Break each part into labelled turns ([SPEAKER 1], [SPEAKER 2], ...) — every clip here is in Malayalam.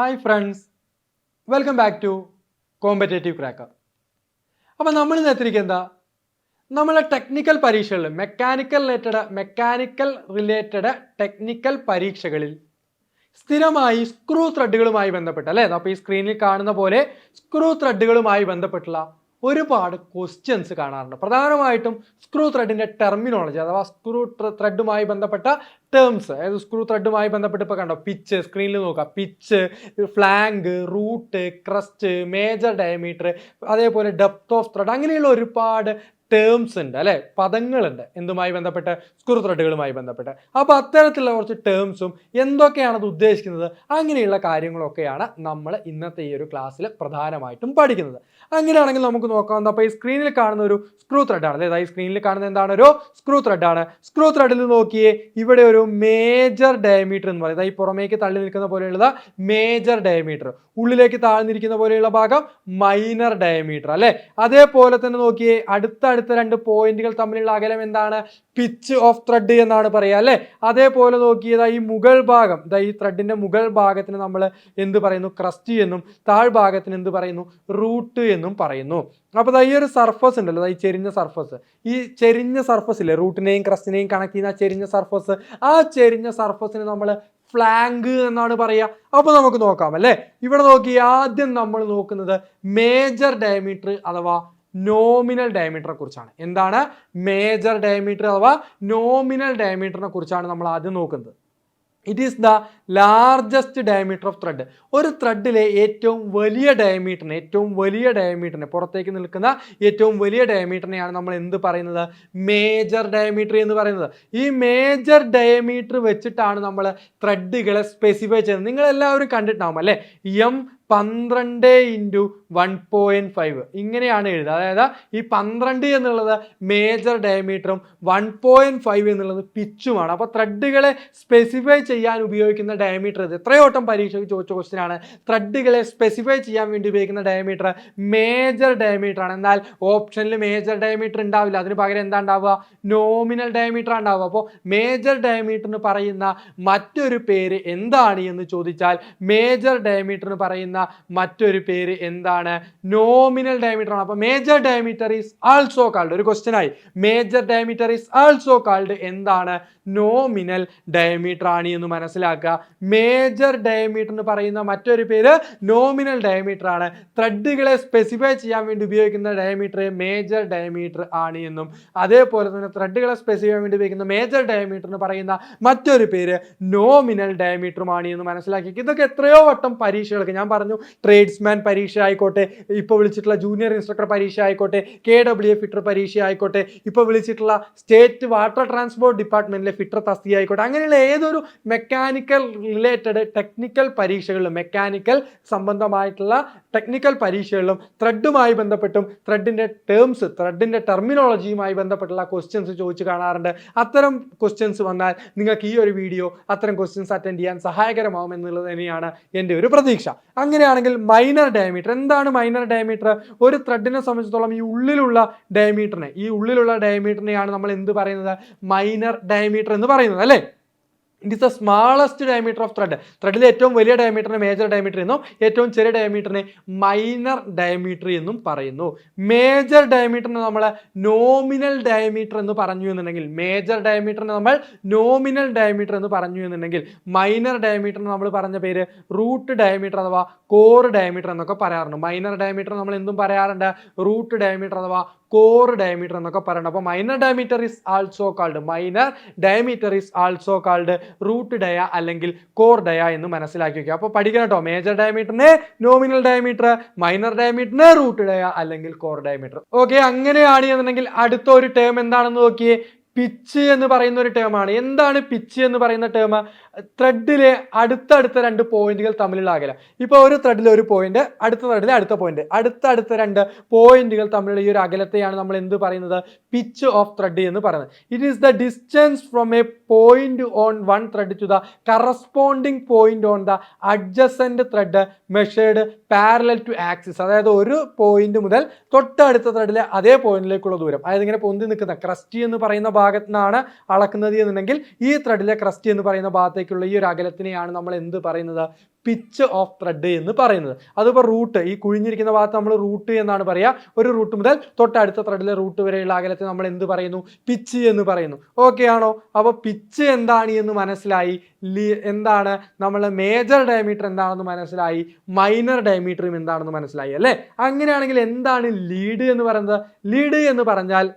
[SPEAKER 1] Hi friends welcome back to competitive cracker അപ്പോൾ നമ്മൾ ഇന്ന് എന്താ? നമ്മളെ ടെക്നിക്കൽ പരീക്ഷകളിൽ mechanical related mechanical related technical പരീക്ഷകളിൽ സ്ഥിരമായി സ്ക്രൂ ത്രെഡുകളുമായി ബന്ധപ്പെട്ട് അല്ലേ? അപ്പോൾ ഈ സ്ക്രീനിൽ കാണുന്ന പോലെ സ്ക്രൂ ത്രെഡുകളുമായി ബന്ധപ്പെട്ടുള്ള ഒരുപാട് ക്വസ്റ്റ്യൻസ് കാണാറുണ്ട്. പ്രധാനമായിട്ടും സ്ക്രൂ ത്രെഡിന്റെ ടെർമിനോളജി അഥവാ സ്ക്രൂ ത്രെഡുമായി ബന്ധപ്പെട്ട ടേംസ് അതായത് സ്ക്രൂ ത്രെഡുമായി ബന്ധപ്പെട്ട് ഇപ്പോൾ കണ്ടോ? പിച്ച് സ്ക്രീനിൽ നോക്കുക. Pitch flank root crest major diameter അതേപോലെ ഡെപ്ത് ഓഫ് ത്രെഡ് അങ്ങനെയുള്ള ഒരുപാട് ടേംസ് ഉണ്ട് അല്ലെ? പദങ്ങളുണ്ട് എന്തുമായി ബന്ധപ്പെട്ട്? സ്ക്രൂ ത്രെഡുകളുമായി ബന്ധപ്പെട്ട്. അപ്പോൾ അത്തരത്തിലുള്ള കുറച്ച് ടേംസും എന്തൊക്കെയാണ് അത് ഉദ്ദേശിക്കുന്നത്? അങ്ങനെയുള്ള കാര്യങ്ങളൊക്കെയാണ് നമ്മൾ ഇന്നത്തെ ഈ ഒരു ക്ലാസ്സിൽ പ്രധാനമായിട്ടും പഠിക്കുന്നത്. അങ്ങനെയാണെങ്കിൽ നമുക്ക് നോക്കാം അപ്പോൾ ഈ സ്ക്രീനിൽ കാണുന്ന ഒരു സ്ക്രൂ ത്രെഡാണ് അതായത് ഈ സ്ക്രീനിൽ കാണുന്ന എന്താണ്? ഒരു സ്ക്രൂ ത്രെഡാണ് സ്ക്രൂ ത്രെഡിൽ നോക്കിയേ ഇവിടെ ഒരു മേജർ ഡയമീറ്റർ എന്ന് പറയുന്നത് ഈ പുറമേക്ക് തള്ളി നിൽക്കുന്ന പോലെയുള്ള മേജർ ഡയമീറ്റർ ഉള്ളിലേക്ക് താഴ്ന്നിരിക്കുന്ന പോലെയുള്ള ഭാഗം മൈനർ ഡയമീറ്റർ അല്ലേ? അതേപോലെ തന്നെ നോക്കിയേ അടുത്തടുത്ത രണ്ട് പോയിന്റുകൾ തമ്മിലുള്ള അകലം എന്താണ്? പിച്ച് ഓഫ് ത്രെഡ് എന്നാണ് പറയുക അല്ലെ? അതേപോലെ നോക്കിയത് ഈ മുകൾ ഭാഗം. ദാ ഈ ത്രെഡിന്റെ മുകൾ ഭാഗത്തിന് നമ്മൾ എന്ത് പറയുന്നു? ക്രസ്റ്റ് എന്നും താഴ്ഭാഗത്തിന് എന്ത് പറയുന്നു? റൂട്ട് എന്നും പറയുന്നു. അപ്പോൾ ഈ ഒരു സർഫസ് ഉണ്ടല്ലോ ഈ ചെരിഞ്ഞ സർഫസ് ഈ ചെരിഞ്ഞ സർഫസ് ഇല്ലേ റൂട്ടിനെയും ക്രസ്റ്റിനെയും കണക്ട് ചെയ്യുന്ന ചെരിഞ്ഞ സർഫസ് ആ ചെരിഞ്ഞ സർഫസിന് നമ്മൾ ഫ്ലാങ്ക് എന്നാണ് പറയുക. അപ്പോൾ നമുക്ക് നോക്കാം അല്ലേ? ഇവിടെ നോക്കി ആദ്യം നമ്മൾ നോക്കുന്നത് മേജർ ഡയമീറ്റർ അഥവാ നോമിനൽ ഡയമീറ്ററിനെ കുറിച്ചാണ്. എന്താണ്? മേജർ ഡയമീറ്റർ അഥവാ നോമിനൽ ഡയമീറ്ററിനെ കുറിച്ചാണ് നമ്മൾ ആദ്യം നോക്കുന്നത്. It is the largest diameter of thread ഒരു ത്രെഡിലെ ഏറ്റവും വലിയ ഡയമീറ്ററിനെ ഏറ്റവും വലിയ ഡയമീറ്ററിനെ പുറത്തേക്ക് നിൽക്കുന്ന ഏറ്റവും വലിയ ഡയമീറ്ററിനെയാണ് നമ്മൾ എന്ത് പറയുന്നത്? മേജർ ഡയമീറ്റർ എന്ന് പറയുന്നത്. ഈ മേജർ ഡയമീറ്റർ വെച്ചിട്ടാണ് നമ്മൾ ത്രെഡുകളെ സ്പെസിഫൈ ചെയ്യുന്നത്. നിങ്ങളെല്ലാവരും കണ്ടിട്ടുണ്ടാവും അല്ലേ? എം പന്ത്രണ്ട് ഇന്റു വൺ പോയിന്റ് ഫൈവ് ഇങ്ങനെയാണ് എഴുതുക. അതായത് ഈ പന്ത്രണ്ട് എന്നുള്ളത് മേജർ ഡയമീറ്ററും വൺ പോയിന്റ് ഫൈവ് എന്നുള്ളത് പിച്ചുമാണ് അപ്പോൾ ത്രെഡുകളെ സ്പെസിഫൈ ചെയ്യാൻ ഉപയോഗിക്കുന്ന ഡയമീറ്റർ ഇത്. എത്രയോ വട്ടം പരീക്ഷയ്ക്ക് ചോദിച്ച ക്വസ്റ്റ്യൻ ആണ്. ത്രെഡുകളെ സ്പെസിഫൈ ചെയ്യാൻ വേണ്ടി ഉപയോഗിക്കുന്ന ഡയമീറ്റർ മേജർ ഡയമീറ്റർ ആണ്. എന്നാൽ ഓപ്ഷനിൽ മേജർ ഡയമീറ്റർ ഉണ്ടാവില്ല. അതിന് പകരം എന്താ ഉണ്ടാവുക? നോമിനൽ ഡയമീറ്റർ ഉണ്ടാവുക. അപ്പോൾ മേജർ ഡയമീറ്ററിന് പറയുന്ന മറ്റൊരു പേര് എന്താണ് എന്ന് ചോദിച്ചാൽ മേജർ ഡയമീറ്ററിന് പറയുന്ന മറ്റൊരു പേര് എന്താണ്? നോമിനൽ ഡയമീറ്റർ ആണ്. അപ്പോൾ major diameter is also called ഒരു ക്വസ്റ്റ്യൻ ആയി. Major diameter is also called എന്താണ്? നോമിനൽ ഡയമീറ്റർ ആണ് എന്ന് മനസ്സിലാക്കുക. മേജർ ഡയമീറ്റർ എന്ന് പറയുന്ന മറ്റൊരു പേര് നോമിനൽ ഡയമീറ്റർ ആണ്. ത്രെഡുകളെ സ്പെസിഫൈ ചെയ്യാൻ വേണ്ടി ഉപയോഗിക്കുന്ന ഡയമീറ്റർ മേജർ ഡയമീറ്റർ ആണ് എന്നും. അതേപോലെ തന്നെ ത്രെഡുകളെ സ്പെസിഫൈ ചെയ്യാൻ വേണ്ടി ഉപയോഗിക്കുന്ന മേജർ ഡയമീറ്റർ എന്ന് പറയുന്ന മറ്റൊരു പേര് നോമിനൽ ഡയമീറ്ററുമാണ് എന്ന് മനസ്സിലാക്കി ഇതൊക്കെ എത്രയോ വട്ടം പരീക്ഷകൾക്ക് ഞാൻ പറഞ്ഞു ട്രേഡ്സ്മാൻ പരീക്ഷ ആയിക്കോട്ടെ ഇപ്പോൾ വിളിച്ചിട്ടുള്ള ജൂനിയർ ഇൻസ്ട്രക്ടർ പരീക്ഷ ആയിക്കോട്ടെ കെ ഡബ്ല്യു എ ഫിറ്റർ പരീക്ഷ ആയിക്കോട്ടെ ഇപ്പോൾ വിളിച്ചിട്ടുള്ള സ്റ്റേറ്റ് വാട്ടർ ട്രാൻസ്പോർട്ട് ഡിപ്പാർട്ട്മെന്റിലെ ഫിറ്റർ തസ്തി ആയിക്കോട്ടെ അങ്ങനെയുള്ള ഏതൊരു മെക്കാനിക്കൽ റിലേറ്റഡ് ടെക്നിക്കൽ പരീക്ഷകളിലും മെക്കാനിക്കൽ സംബന്ധമായിട്ടുള്ള ടെക്നിക്കൽ പരീക്ഷകളിലും ത്രെഡുമായി ബന്ധപ്പെട്ടും ത്രെഡിന്റെ ടേംസ് ത്രെഡിന്റെ ടെർമിനോളജിയുമായി ബന്ധപ്പെട്ടുള്ള ക്വസ്റ്റ്യൻസ് ചോദിച്ചു കാണാറുണ്ട്. അത്തരം ക്വസ്റ്റ്യൻസ് വന്നാൽ നിങ്ങൾക്ക് ഈ ഒരു വീഡിയോ അത്തരം ക്വസ്റ്റ്യൻസ് അറ്റൻഡ് ചെയ്യാൻ സഹായകരമാകും എന്നുള്ളത് തന്നെയാണ് എന്റെ ഒരു പ്രതീക്ഷ. അങ്ങനെയാണെങ്കിൽ മൈനർ ഡയമീറ്റർ എന്താണ് മൈനർ ഡയമീറ്റർ ഒരു ത്രെഡിനെ സംബന്ധിച്ചിടത്തോളം ഈ ഉള്ളിലുള്ള ഡയമീറ്ററിനെ ഈ ഉള്ളിലുള്ള ഡയമീറ്ററിനെയാണ് നമ്മൾ എന്ത് പറയുന്നത്? മൈനർ ഡയമീറ്റർ എന്ന് പറയുന്നത് അല്ലേ? It is the smallest diameter of thread ത്രെഡിലെ ഏറ്റവും വലിയ ഡയമീറ്ററിനെ മേജർ ഡയമീറ്റർ എന്നും ഏറ്റവും ചെറിയ ഡയമീറ്ററിനെ മൈനർ ഡയമീറ്റർ എന്നും പറയുന്നു. മേജർ ഡയമീറ്ററിനെ നമ്മൾ നോമിനൽ ഡയമീറ്റർ എന്ന് പറഞ്ഞു എന്നുണ്ടെങ്കിൽ മേജർ ഡയമീറ്ററിനെ നമ്മൾ നോമിനൽ ഡയമീറ്റർ എന്ന് പറഞ്ഞു എന്നുണ്ടെങ്കിൽ മൈനർ ഡയമീറ്ററിന് നമ്മൾ പറഞ്ഞ പേര് റൂട്ട് ഡയമീറ്റർ അഥവാ കോർ ഡയമീറ്റർ എന്നൊക്കെ പറയാറുണ്ട്. മൈനർ ഡയമീറ്റർ നമ്മൾ എന്തും പറയാറുണ്ട്? റൂട്ട് ഡയമീറ്റർ അഥവാ കോർ ഡയമീറ്റർ എന്നൊക്കെ പറയുന്നത് അപ്പോൾ minor diameter is also called minor diameter is also called root dia അല്ലെങ്കിൽ കോർ ഡയ എന്ന് മനസ്സിലാക്കി വെക്കുക. അപ്പോൾ പഠിക്കണം കേട്ടോ മേജർ ഡയമീറ്ററിനെ നോമിനൽ ഡയമീറ്റർ മൈനർ ഡയമീറ്ററിനെ റൂട്ട് ഡയ അല്ലെങ്കിൽ കോർ ഡയമീറ്റർ ഓക്കെ അങ്ങനെയാണ് എന്നുണ്ടെങ്കിൽ അടുത്ത ഒരു ടേം എന്താണെന്ന് നോക്കിയേ? പിച്ച് എന്ന് പറയുന്ന ഒരു ടേമാണ് എന്താണ് പിച്ച് എന്ന് പറയുന്ന ടേം ത്രെഡിലെ അടുത്തടുത്ത രണ്ട് പോയിന്റുകൾ തമ്മിലുള്ള അകലം ഇപ്പോൾ ഒരു ത്രെഡിലെ ഒരു പോയിന്റ് അടുത്ത ത്രെഡിലെ അടുത്ത പോയിന്റ് അടുത്തടുത്ത രണ്ട് പോയിന്റുകൾ തമ്മിലുള്ള ഈ ഒരു അകലത്തെയാണ് നമ്മൾ എന്ത് പറയുന്നത്? പിച്ച് ഓഫ് ത്രെഡ് എന്ന് പറയുന്നത്. It is the distance from a point on one thread to the corresponding point on the adjacent thread measured parallel to axis അതായത് ഒരു പോയിന്റ് മുതൽ തൊട്ടടുത്ത ത്രെഡിലെ അതേ പോയിന്റിലേക്കുള്ള ദൂരം. അതായത് ഇങ്ങനെ പൊന്തി നിൽക്കുന്ന ക്രസ്റ്റി എന്ന് പറയുന്ന ഭാഗത്ത് നിന്നാണ് അളക്കുന്നത് എന്നുണ്ടെങ്കിൽ ഈ ത്രെഡിലെ ക്രസ്റ്റ് എന്ന് പറയുന്ന ഭാഗത്തേക്കുള്ള ഈ ഒരു അകലത്തിനെയാണ് നമ്മൾ എന്ത് പറയുന്നത്? പിച്ച് ഓഫ് ത്രെഡ് എന്ന് പറയുന്നത്. അതിപ്പോൾ റൂട്ട് ഈ കുഴിഞ്ഞിരിക്കുന്ന ഭാഗത്ത് നമ്മൾ റൂട്ട് എന്നാണ് പറയുക ഒരു റൂട്ട് മുതൽ തൊട്ടടുത്ത ത്രെഡിലെ റൂട്ട് വരെയുള്ള അകലത്തെ നമ്മൾ എന്ത് പറയുന്നു? പിച്ച് എന്ന് പറയുന്നു. ഓക്കെ ആണോ? അപ്പോൾ പിച്ച് എന്താണ് എന്ന് മനസ്സിലായി. എന്താണ്? നമ്മൾ മേജർ ഡയമീറ്റർ എന്താണെന്ന് മനസ്സിലായി. മൈനർ ഡയമീറ്ററും എന്താണെന്ന് മനസ്സിലായി. അല്ലേ? അങ്ങനെയാണെങ്കിൽ എന്താണ് ലീഡ് എന്ന് പറയുന്നത്? ലീഡ് എന്ന് പറഞ്ഞാൽ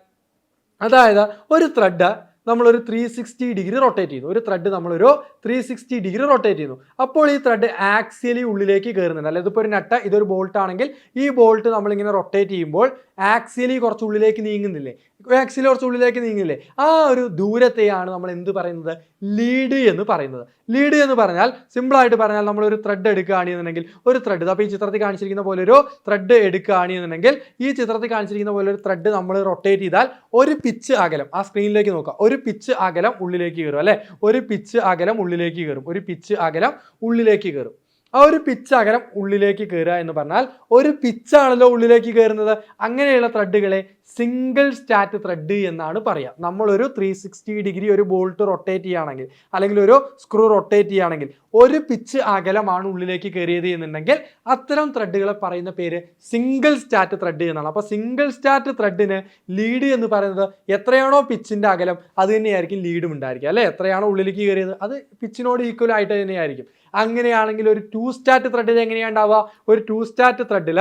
[SPEAKER 1] അതായത് ഒരു ത്രെഡ് നമ്മളൊരു ത്രീ സിക്സ്റ്റി ഡിഗ്രി റൊട്ടേറ്റ് ചെയ്യുന്നു ഒരു ത്രെഡ് നമ്മളൊരു ത്രീ സിക്സ്റ്റി ഡിഗ്രി റൊട്ടേറ്റ് ചെയ്യുന്നു അപ്പോൾ ഈ ത്രെഡ് ആക്സിയലി ഉള്ളിലേക്ക് കയറുന്നുണ്ട്. അല്ലെങ്കിൽ ഇതിപ്പോൾ ഒരു നട്ട ഇതൊരു ബോൾട്ട് ആണെങ്കിൽ ഈ ബോൾട്ട് നമ്മളിങ്ങനെ റൊട്ടേറ്റ് ചെയ്യുമ്പോൾ ആക്സിയലി കുറച്ച് ഉള്ളിലേക്ക് നീങ്ങുന്നില്ലേ? ആക്സിയലി കുറച്ച് ഉള്ളിലേക്ക് നീങ്ങുന്നില്ലേ? ആ ഒരു ദൂരത്തെയാണ് നമ്മൾ എന്ത് പറയുന്നത്? ലീഡ് എന്ന് പറയുന്നത്. ലീഡ് എന്ന് പറഞ്ഞാൽ സിമ്പിളായിട്ട് പറഞ്ഞാൽ നമ്മൾ ഒരു ത്രെഡ് എടുക്കുകയാണെന്നുണ്ടെങ്കിൽ ഒരു ത്രെഡ് അപ്പോൾ ഈ ചിത്രത്തിൽ കാണിച്ചിരിക്കുന്ന പോലെ ഒരു ത്രെഡ് എടുക്കുകയാണെന്നുണ്ടെങ്കിൽ ഈ ചിത്രത്തിൽ കാണിച്ചിരിക്കുന്ന പോലെ ഒരു ത്രെഡ് നമ്മൾ റൊട്ടേറ്റ് ചെയ്താൽ ഒരു പിച്ച് അകലം. ആ സ്ക്രീനിലേക്ക് നോക്കുക. പിച്ച് അകലം ഉള്ളിലേക്ക് കയറും അല്ലെ? ഒരു പിച്ച് അകലം ഉള്ളിലേക്ക് കയറും ഒരു പിച്ച് അകലം ഉള്ളിലേക്ക് കയറും. ആ ഒരു പിച്ച് അകലം ഉള്ളിലേക്ക് കയറുക എന്ന് പറഞ്ഞാൽ ഒരു പിച്ചാണല്ലോ ഉള്ളിലേക്ക് കയറുന്നത്. അങ്ങനെയുള്ള ത്രെഡുകളെ സിംഗിൾ സ്റ്റാറ്റ് ത്രെഡ് എന്നാണ് പറയുക നമ്മളൊരു ത്രീ സിക്സ്റ്റി ഡിഗ്രി ഒരു ബോൾട്ട് റൊട്ടേറ്റ് ചെയ്യുകയാണെങ്കിൽ അല്ലെങ്കിൽ ഒരു സ്ക്രൂ റൊട്ടേറ്റ് ചെയ്യുകയാണെങ്കിൽ ഒരു പിച്ച് അകലമാണ് ഉള്ളിലേക്ക് കയറിയത് എന്നുണ്ടെങ്കിൽ അത്തരം ത്രെഡുകളെ പറയുന്ന പേര് സിംഗിൾ സ്റ്റാറ്റ് ത്രെഡ് എന്നാണ്. അപ്പോൾ സിംഗിൾ സ്റ്റാറ്റ് ത്രെഡിന് ലീഡ് എന്ന് പറയുന്നത് എത്രയാണോ പിച്ചിന്റെ അകലം അത് തന്നെയായിരിക്കും ലീഡും ഉണ്ടായിരിക്കുക. അല്ലേ? എത്രയാണോ ഉള്ളിലേക്ക് കയറിയത് അത് പിച്ചിനോട് ഈക്വൽ ആയിട്ട് തന്നെയായിരിക്കും. അങ്ങനെയാണെങ്കിൽ ഒരു ടു സ്റ്റാറ്റ് ത്രെഡിൽ എങ്ങനെയാണ് ഉണ്ടാവുക? ഒരു ടു സ്റ്റാറ്റ് ത്രെഡിൽ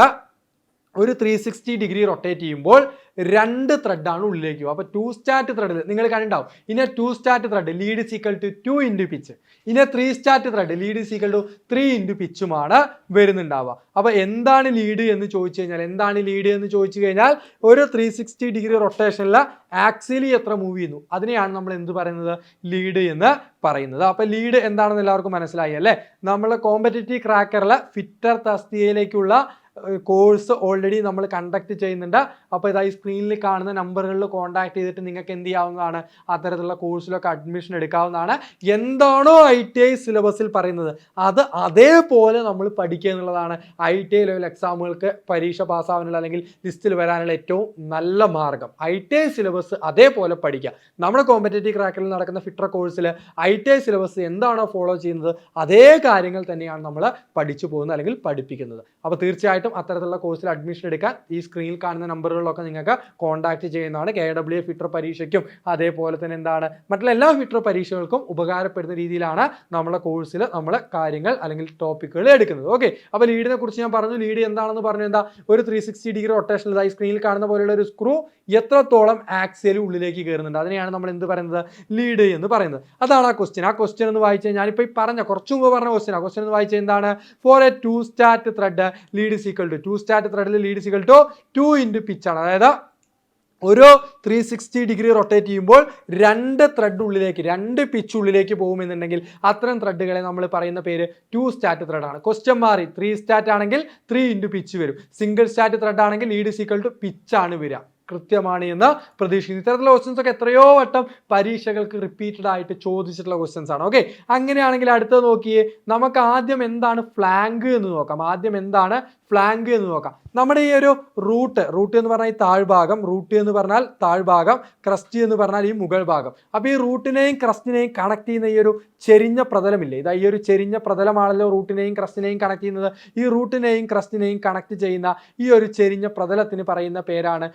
[SPEAKER 1] ഒരു ത്രീ സിക്സ്റ്റി ഡിഗ്രി റൊട്ടേറ്റ് ചെയ്യുമ്പോൾ രണ്ട് ത്രെഡാണ് ഉള്ളിലേക്ക്. അപ്പോൾ ടു സ്റ്റാറ്റ് ത്രെഡിൽ നിങ്ങൾ കണ്ടിട്ടുണ്ടാവും. ഇനി two start thread lead equal to two into pitch ഇനി three start thread lead equal to three into പിച്ചുമാണ് വരുന്നുണ്ടാവുക. അപ്പോൾ എന്താണ് ലീഡ് എന്ന് ചോദിച്ചു കഴിഞ്ഞാൽ എന്താണ് ലീഡ് എന്ന് ചോദിച്ചു കഴിഞ്ഞാൽ ഒരു ത്രീ സിക്സ്റ്റി ഡിഗ്രി റൊട്ടേഷനിൽ ആക്സിലി എത്ര മൂവ് ചെയ്യുന്നു? അതിനെയാണ് നമ്മൾ എന്ത് പറയുന്നത്? ലീഡ് എന്ന് പറയുന്നത്. അപ്പോൾ ലീഡ് എന്താണെന്ന് എല്ലാവർക്കും മനസ്സിലായി അല്ലേ? നമ്മൾ കോമ്പറ്റേറ്റീവ് ക്രാക്കറിലെ ഫിറ്റർ തസ്തികയിലേക്കുള്ള കോഴ്സ് ഓൾറെഡി നമ്മൾ കണ്ടക്ട് ചെയ്യുന്നുണ്ട്. അപ്പോൾ ഇതായി സ്ക്രീനിൽ കാണുന്ന നമ്പറുകളിൽ കോൺടാക്ട് ചെയ്തിട്ട് നിങ്ങൾക്ക് എന്ത് ചെയ്യാവുന്നതാണ് അത്തരത്തിലുള്ള കോഴ്സിലൊക്കെ അഡ്മിഷൻ എടുക്കാവുന്നതാണ്. എന്താണോ ഐ ടി ഐ സിലബസിൽ പറയുന്നത് അത് അതേപോലെ നമ്മൾ പഠിക്കുക എന്നുള്ളതാണ്. ഐ ടി ഐ ലെവൽ എക്സാമുകൾക്ക് പരീക്ഷ പാസ്സാവാനുള്ള അല്ലെങ്കിൽ ലിസ്റ്റിൽ വരാനുള്ള ഏറ്റവും നല്ല മാർഗം. ഐ ടി ഐ സിലബസ് അതേപോലെ പഠിക്കുക. നമ്മുടെ കോമ്പറ്റേറ്റീവ് ക്രാക്കിൽ നടക്കുന്ന ഫിറ്റർ കോഴ്സിൽ ഐ ടി ഐ സിലബസ് എന്താണോ ഫോളോ ചെയ്യുന്നത് അതേ കാര്യങ്ങൾ തന്നെയാണ് നമ്മൾ പഠിച്ചു പോകുന്നത് അല്ലെങ്കിൽ പഠിപ്പിക്കുന്നത്. അപ്പോൾ തീർച്ചയായിട്ടും അത്തരത്തിലുള്ള കോഴ്സിൽ അഡ്മിഷൻ എടുക്കാൻ ഈ സ്ക്രീനിൽ കാണുന്ന നമ്പറുകളിലൊക്കെ നിങ്ങൾക്ക് കോൺടാക്ട് ചെയ്യുന്നതാണ് കെ ഡബ്ല്യു എ ഫിറ്റർ പരീക്ഷയ്ക്കും അതേപോലെ തന്നെ എന്താണ്? മറ്റുള്ള എല്ലാ ഫിറ്റർ പരീക്ഷകൾക്കും ഉപകാരപ്പെടുന്ന രീതിയിലാണ് നമ്മളെ കോഴ്സിൽ നമ്മൾ കാര്യങ്ങൾ അല്ലെങ്കിൽ ടോപ്പിക്കുകൾ എടുക്കുന്നത്. ഓക്കെ അപ്പോൾ ലീഡിനെ കുറിച്ച് ഞാൻ പറഞ്ഞു. ലീഡ് എന്താണെന്ന് പറഞ്ഞു എന്താ? ഒരു ത്രീ സിക്സ്റ്റി ഡിഗ്രി റൊട്ടേഷൻ ഈ സ്ക്രീനിൽ കാണുന്ന പോലെയുള്ള ഒരു സ്ക്രൂ എത്രത്തോളം ആക്സിയൽ ഉള്ളിലേക്ക് കയറുന്നുണ്ട്? അതിനെയാണ് നമ്മൾ എന്ത് പറയുന്നത്? ലീഡ് എന്ന് പറയുന്നത്. അതാണ് ആ ക്വസ്റ്റ്യൻ ആ ക്വസ്റ്റ്യൻ എന്ന് വായിച്ചാൽ ഞാനിപ്പോൾ ഈ പറഞ്ഞ കുറച്ചു മുമ്പ് പറഞ്ഞ ക്വസ്റ്റ്യൻ ആ. ക്വസ്റ്റ്യൻ എന്ന് വായിച്ചാൽ എന്താണ്? For a two start thread lead equal to two start ത്രെഡിൽ lead equal to two into പിച്ചാണ് അതായത് ഒരു ത്രീ സിക്സ്റ്റി ഡിഗ്രി റൊട്ടേറ്റ് ചെയ്യുമ്പോൾ രണ്ട് ത്രെഡ് ഉള്ളിലേക്ക് രണ്ട് പിച്ച് ഉള്ളിലേക്ക് പോകുമെന്നുണ്ടെങ്കിൽ അത്തരം ത്രെഡുകളെ നമ്മൾ പറയുന്ന പേര് ടു സ്റ്റാറ്റ് ത്രെഡ് ആണ്. ക്വസ്റ്റ്യൻ മാറി. ത്രീ സ്റ്റാറ്റ് ആണെങ്കിൽ ത്രീ ഇന്റു പിച്ച് വരും. സിംഗിൾ സ്റ്റാറ്റ് ത്രെഡ് ആണെങ്കിൽ ലീഡ് സീക്വൽ ടു പിച്ചാണ് വരിക. കൃത്യമാണ് എന്ന് പ്രതീക്ഷിക്കുന്നു. ഇത്തരത്തിലുള്ള ക്വസ്റ്റ്യൻസ് ഒക്കെ എത്രയോ വട്ടം പരീക്ഷകൾക്ക് റിപ്പീറ്റഡ് ആയിട്ട് ചോദിച്ചിട്ടുള്ള ക്വസ്റ്റ്യൻസ് ആണ്. ഓക്കെ അങ്ങനെയാണെങ്കിൽ അടുത്തത് നോക്കിയേ നമുക്ക് ആദ്യം എന്താണ് ഫ്ലാങ്ക് എന്ന് നോക്കാം. ആദ്യം എന്താണ് ഫ്ലാങ്ക് എന്ന് നോക്കാം. നമ്മുടെ ഈ ഒരു റൂട്ട് റൂട്ട് എന്ന് പറഞ്ഞാൽ ഈ താഴ്ഭാഗം റൂട്ട് എന്ന് പറഞ്ഞാൽ താഴ്ഭാഗം ക്രസ്റ്റ് എന്ന് പറഞ്ഞാൽ ഈ മുകൾ ഭാഗം. അപ്പോൾ ഈ റൂട്ടിനെയും ക്രസ്റ്റിനെയും കണക്ട് ചെയ്യുന്ന ഈ ഒരു ചെരിഞ്ഞ പ്രതലമില്ലേ? ഇതാ ഈ ഒരു ചെരിഞ്ഞ പ്രതലമാണല്ലോ റൂട്ടിനെയും ക്രസ്റ്റിനെയും കണക്ട് ചെയ്യുന്നത്. ഈ റൂട്ടിനെയും ക്രസ്റ്റിനെയും കണക്ട് ചെയ്യുന്ന ഈ ഒരു ചെരിഞ്ഞ പ്രതലത്തിന് പറയുന്ന പേരാണ്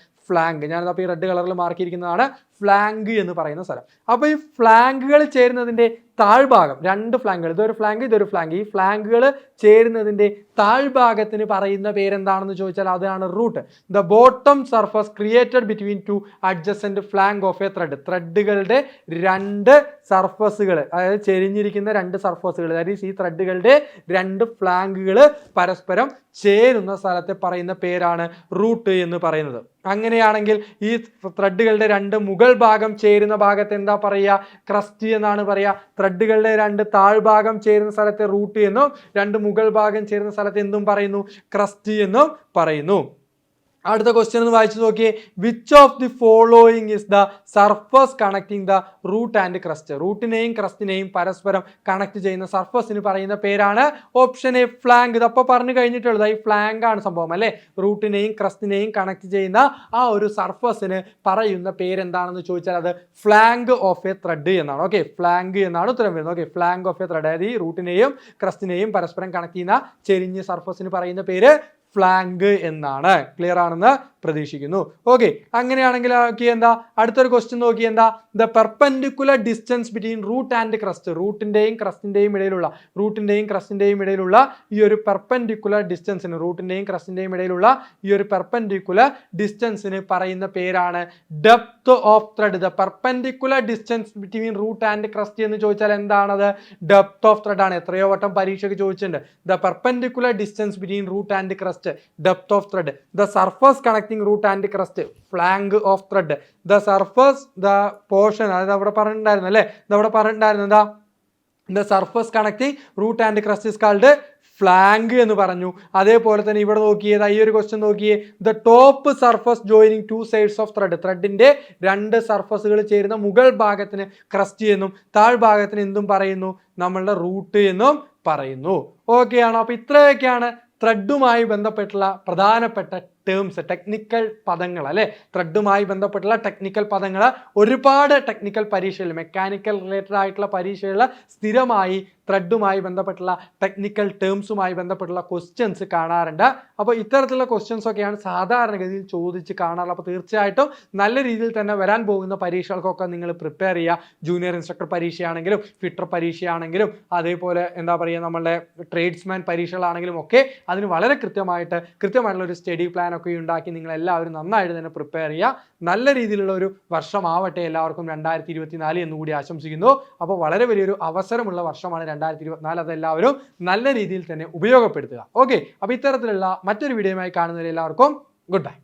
[SPEAKER 1] ഫ്ലാങ്ക്. ഞാനത് അപ്പോൾ ഈ റെഡ് കളറിൽ മാർക്ക് ചെയ്തിരിക്കുന്നതാണ് ഫ്ലാങ്ക് എന്ന് പറയുന്ന സ്ഥലം. അപ്പോൾ ഈ ഫ്ലാങ്കുകൾ ചേരുന്നതിന്റെ താഴ്ഭാഗം രണ്ട് ഫ്ലാങ്കുകൾ ഇതൊരു ഫ്ലാങ്ക് ഇതൊരു ഫ്ലാങ്ക് ഈ ഫ്ലാങ്കുകൾ ചേരുന്നതിന്റെ താഴ്ഭാഗത്തിന് പറയുന്ന പേരെന്താണെന്ന് ചോദിച്ചാൽ അതാണ് root the bottom surface created between two adjacent flank of a thread ത്രെഡുകളുടെ രണ്ട് സർഫസുകൾ അതായത് ചെരിഞ്ഞിരിക്കുന്ന രണ്ട് സർഫസുകൾ അതായത് ഈ ത്രെഡുകളുടെ രണ്ട് ഫ്ലാങ്കുകൾ പരസ്പരം ചേരുന്ന സ്ഥലത്തെ പറയുന്ന പേരാണ് റൂട്ട് എന്ന് പറയുന്നത്. അങ്ങനെയാണെങ്കിൽ ഈ ത്രെഡുകളുടെ രണ്ട് മുകൾ ഭാഗം ചേരുന്ന ഭാഗത്ത് എന്താ പറയുക? ക്രസ്റ്റ് എന്നാണ് പറയുക. ത്രെഡുകളുടെ രണ്ട് താഴ്ഭാഗം ചേരുന്ന സ്ഥലത്തെ റൂട്ട് എന്നും രണ്ട് മുകൾ ഭാഗം ചേരുന്ന സ്ഥലത്ത് എന്തും പറയുന്നു? ക്രസ്റ്റ് എന്നും പറയുന്നു. അടുത്ത ക്വസ്റ്റ്യൻ ഒന്ന് വായിച്ചു നോക്കിയേ. Which of the following is the surface connecting the root and crest റൂട്ടിനെയും ക്രസ്റ്റിനെയും പരസ്പരം കണക്ട് ചെയ്യുന്ന സർഫസിന് പറയുന്ന പേരാണ് ഓപ്ഷൻ എ ഫ്ലാങ്ക് ഇതപ്പോൾ പറഞ്ഞു കഴിഞ്ഞിട്ടുള്ളത് ഈ ഫ്ലാങ്ക് ആണ് സംഭവം അല്ലേ? റൂട്ടിനെയും ക്രസ്റ്റിനെയും കണക്ട് ചെയ്യുന്ന ആ ഒരു സർഫസിന് പറയുന്ന പേരെന്താണെന്ന് ചോദിച്ചാൽ അത് ഫ്ലാങ്ക് ഓഫ് എ ത്രെഡ് എന്നാണ്. ഓക്കെ ഫ്ലാങ്ക് എന്നാണ് ഉത്തരം വരുന്നത്. Okay flank of a thread അതായത് ഈ റൂട്ടിനെയും ക്രസ്റ്റിനെയും പരസ്പരം കണക്ട് ചെയ്യുന്ന ചെരിഞ്ഞ് സർഫസിന് പറയുന്ന പേര് ഫ്ലാങ്ക് എന്നാണ്. ക്ലിയർ ആണെന്ന് പ്രതീക്ഷിക്കുന്നു. ഓക്കെ അങ്ങനെയാണെങ്കിൽ നോക്കി എന്താ? അടുത്തൊരു ക്വസ്റ്റ്യൻ നോക്കി. എന്താ? The perpendicular distance between root and crest റൂട്ടിന്റെയും ക്രസ്റ്റിന്റെയും ഇടയിലുള്ള റൂട്ടിന്റെയും ക്രസ്റ്റിന്റെയും ഇടയിലുള്ള ഈ ഒരു പെർപെൻഡിക്കുലർ ഡിസ്റ്റൻസിന് റൂട്ടിന്റെയും ക്രസ്റ്റിന്റെയും ഇടയിലുള്ള ഈ ഒരു പെർപെൻഡിക്കുലർ ഡിസ്റ്റൻസിന് പറയുന്ന പേരാണ്. Depth of thread the perpendicular distance between root and crest എന്ന് ചോദിച്ചാൽ എന്താണത്? ഡെപ്ത് ഓഫ് ത്രെഡ് ആണ്. എത്രയോ വട്ടം പരീക്ഷയ്ക്ക് ചോദിച്ചിട്ടുണ്ട്. The perpendicular distance between root and crest depth of thread the surface connecting root and crest flank of thread the surface the portion അതായത് അവിടെ പറഞ്ഞിട്ടുണ്ടായിരുന്നു അല്ലേ? ഇതവിടെ പറഞ്ഞിട്ടുണ്ടായിരുന്നു എന്താ? The surface connecting root and crest is called flank എന്ന് പറഞ്ഞു. അതേപോലെ തന്നെ ഇവിടെ നോക്കിയത് ഈ ഒരു ക്വസ്റ്റ്യൻ നോക്കിയേ. The top surface joining two sides of thread ത്രെഡിന്റെ രണ്ട് സർഫസുകൾ ചേരുന്ന മുകൾ ഭാഗത്തിന് ക്രസ്റ്റ് എന്നും താഴ്ഭാഗത്തിന് എന്തും പറയുന്നു? നമ്മളുടെ റൂട്ട് എന്നും പറയുന്നു. ഓക്കെ ആണോ? അപ്പൊ ഇത്രയൊക്കെയാണ് ത്രെഡുമായി ബന്ധപ്പെട്ടുള്ള പ്രധാനപ്പെട്ട ടേംസ് ടെക്നിക്കൽ പദങ്ങൾ അല്ലെ? ത്രെഡുമായി ബന്ധപ്പെട്ടുള്ള ടെക്നിക്കൽ പദങ്ങൾ ഒരുപാട് ടെക്നിക്കൽ പരീക്ഷയിൽ മെക്കാനിക്കൽ റിലേറ്റഡ് ആയിട്ടുള്ള പരീക്ഷകളിൽ സ്ഥിരമായി ത്രെഡുമായി ബന്ധപ്പെട്ടുള്ള ടെക്നിക്കൽ ടേംസുമായി ബന്ധപ്പെട്ടുള്ള ക്വസ്റ്റ്യൻസ് കാണാറുണ്ട്. അപ്പോൾ ഇത്തരത്തിലുള്ള ക്വസ്റ്റ്യൻസ് ഒക്കെയാണ് സാധാരണഗതിയിൽ ചോദിച്ച് കാണാറുള്ളത്. അപ്പോൾ തീർച്ചയായിട്ടും നല്ല രീതിയിൽ തന്നെ വരാൻ പോകുന്ന പരീക്ഷകൾക്കൊക്കെ നിങ്ങൾ പ്രിപ്പയർ ചെയ്യുക. ജൂനിയർ ഇൻസ്ട്രക്ടർ പരീക്ഷയാണെങ്കിലും ഫിറ്റർ പരീക്ഷയാണെങ്കിലും അതേപോലെ എന്താ പറയുക നമ്മളുടെ ട്രേഡ്സ്മാൻ പരീക്ഷകളാണെങ്കിലും ഒക്കെ അതിന് വളരെ കൃത്യമായിട്ട് കൃത്യമായിട്ടുള്ള ഒരു സ്റ്റഡി പ്ലാൻ ഒക്കെ ഉണ്ടാക്കി നിങ്ങൾ എല്ലാവരും നന്നായിട്ട് തന്നെ പ്രിപ്പയർ ചെയ്യുക. നല്ല രീതിയിലുള്ള ഒരു വർഷമാവട്ടെ എല്ലാവർക്കും രണ്ടായിരത്തി ഇരുപത്തിനാല് എന്നുകൂടി ആശംസിക്കുന്നു. അപ്പോൾ വളരെ വലിയൊരു അവസരമുള്ള വർഷമാണ് രണ്ടായിരത്തി ഇരുപത്തിനാല് അതെല്ലാവരും നല്ല രീതിയിൽ തന്നെ ഉപയോഗപ്പെടുത്തുക. ഓക്കെ അപ്പോൾ ഇത്തരത്തിലുള്ള മറ്റൊരു വീഡിയോയുമായി കാണുന്നവരെ എല്ലാവർക്കും ഗുഡ് ബൈ